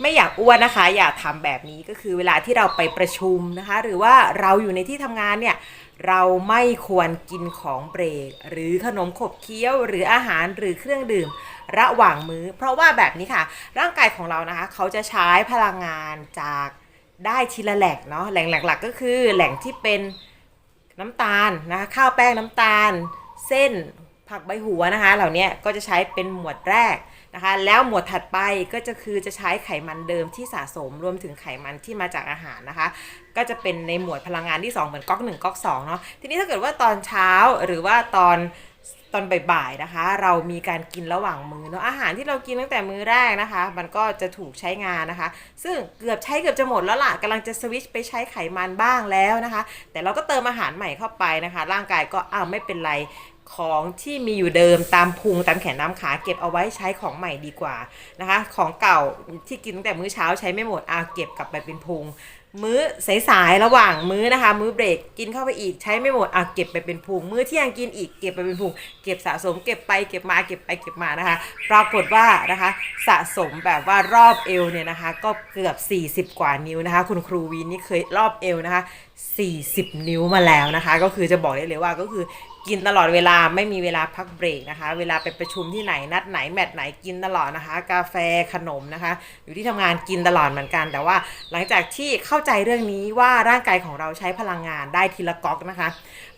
ไม่อยากอ้วนนะคะ อย่าทำแบบนี้ก็คือเวลาที่เราไปประชุมนะคะ หรือว่าเราอยู่ในที่ทำงานเนี่ยเราไม่ควรกินของเบรก หรือขนมขบเคี้ยว หรืออาหารหรือเครื่องดื่มระหว่างมื้อ เพราะว่าแบบนี้ค่ะ ร่างกายของเรานะคะ เขาจะใช้พลังงานจากได้ทีละแหล่งเนาะแหล่งหลักๆ ก็คือแหล่งที่เป็นน้ำตาลนะคะข้าวแป้งน้ำตาล เส้น ผักใบหัวนะคะ เหล่านี้ก็จะใช้เป็นหมวดแรกนะคะ แล้วหมวดถัดไปก็จะคือจะใช้ไขมันเดิมที่สะสมรวมถึงไขมันที่มาจากอาหารนะคะ ก็จะเป็นในหมวดพลังงานที่ 2 เหมือนก๊อก1ก๊อก2เนาะทีนี้ถ้าเกิดว่าตอนเช้าหรือว่าตอนตอนบ่ายๆนะคะ เรามีการกินระหว่างมือเนาะอาหารที่เรากินตั้งแต่มื้อแรกนะคะ มันก็จะถูกใช้งานนะคะ ซึ่งเกือบใช้เกือบจะหมดแล้วล่ะกำลังจะสวิตชไปใช้ไขมันบ้างแล้วนะคะ แต่เราก็เติมอาหารใหม่เข้าไปนะคะ ร่างกายก็อ้าวไม่เป็นไร ของที่มีอยู่เดิมตามพุงตามแขนตามขาเก็บเอาไว้ใช้ของใหม่ดีกว่านะคะ ของเก่าที่กินตั้งแต่มื้อเช้าใช้ไม่หมดอะเก็บกลับไปเป็นพุง มื้อสายๆระหว่างมื้อนะคะ มื้อเบรกกินเข้าไปอีกใช้ไม่หมดอะเก็บไปเป็นพุง มื้อเที่ยงกินอีกเก็บไปเป็นพุง เก็บสะสมเก็บไปเก็บมาเก็บไปเก็บมานะคะ ปรากฏว่านะคะสะสมแบบว่ารอบเอวเนี่ยนะคะ ก็เกือบ 40 กว่านิ้วนะคะ คุณครูวีนนี่เคยรอบเอวนะคะ 40 นิ้วมาแล้วนะคะ ก็คือจะบอกได้เลยว่าก็คือกินตลอดเวลาไม่มีเวลาพักเบรกนะคะ เวลาไปประชุมที่ไหนนัดไหนแมตช์ไหนกินตลอดนะคะ กาแฟขนมนะคะ อยู่ที่ทำงานกินตลอดเหมือนกัน แต่ว่าหลังจากที่เข้าใจเรื่องนี้ว่าร่างกายของเราใช้พลังงานได้ทีละก๊อกนะคะ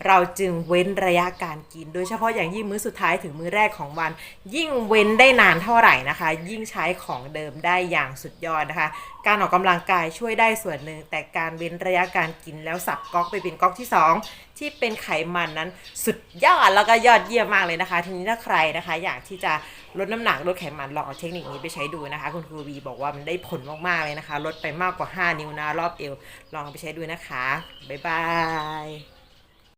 เราจึงเว้นระยะการกิน โดยเฉพาะอย่างยิ่งมื้อสุดท้ายถึงมื้อแรกของวัน ยิ่งเว้นได้นานเท่าไหร่นะคะ ยิ่งใช้ของเดิมได้อย่างสุดยอดนะคะ การออกกำลังกายช่วยได้ส่วนหนึ่งแต่การเว้นระยะการกินแล้แล้วสับก๊อกไปเป็นก๊อกที่ 2 ที่เป็นไขมันนั้นสุดยอดแล้วก็ยอดเยี่ยมมากเลยนะคะ ทีนี้ถ้าใครนะคะ อยากที่จะลดน้ำหนักลดไขมันลองเอาเทคนิคนี้ไปใช้ดูนะคะ คุณครูวีบอกว่ามันได้ผลมากๆเลยนะคะ ลดไปมากกว่า 5 นิ้วนะรอบเอวลองไปใช้ดูนะคะบ๊ายบาย